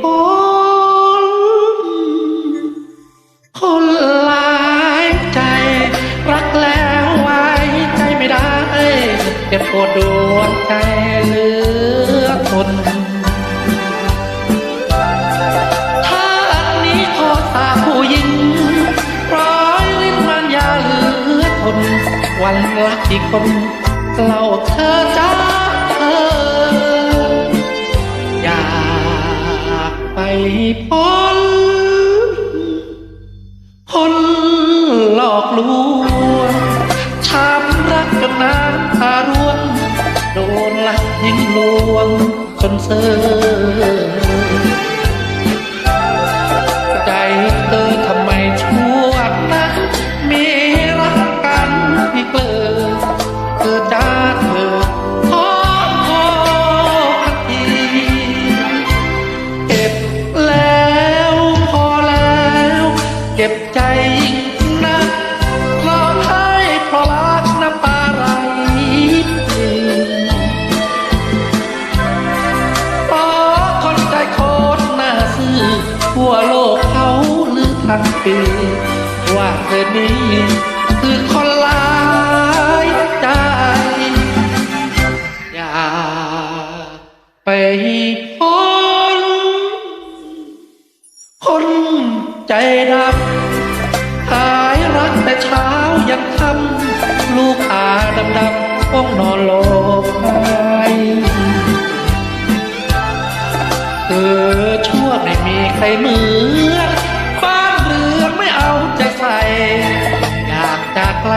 พ้นคนหลายใจ รักแล้วไว้ใจไม่ได้เจ็บปวดดวงใจเหลือทนถ้าอันนี้ขอสาผู้หญิงร้อยลิ้นมันยาเหลือทน วันรักที่คนเล่าเธอจ้า พ้นคนหลอกลวงช้ำรักจนน้ำตาร่วงโดนลักยิงลวงจนเซอ เก็บใจยิ่งนักร้องไห้เพราะรักน้ำตาไหลปริ่มเพราะคนใจโคตรน่าซื่อทั่วโลกเขาลือทันปีว่าเธอนี้คือคน ใจดำหายรักแต่เช้ายันค่ำลูกอาดำดำต้องนอนโลงไห้เธอชั่วไม่มีใครเหมือนบ้านเรือนไม่เอาใจใส่อยากจากไกล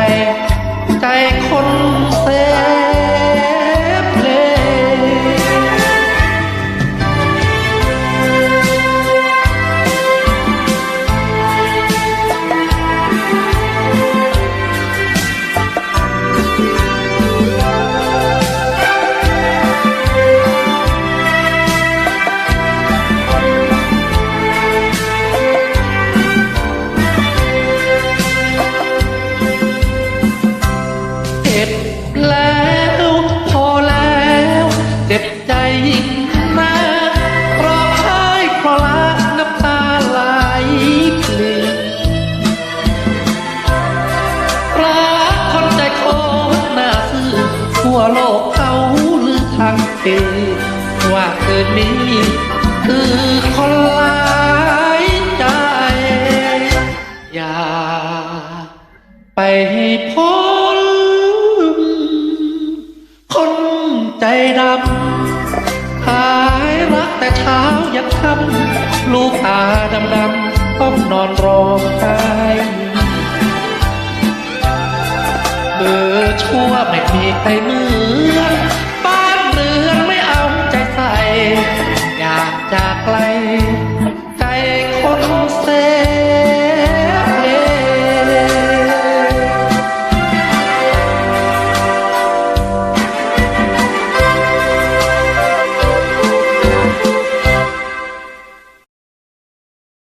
ใจคน โลกเขาลือทางเทว่าเธอนี้คือคนลายใจ อยากไปพ้นคนใจดำหายรักแต่เช้ายันค่ำลูกตาดำดำต้องนอนร้อง ไม่มีใครเหมือน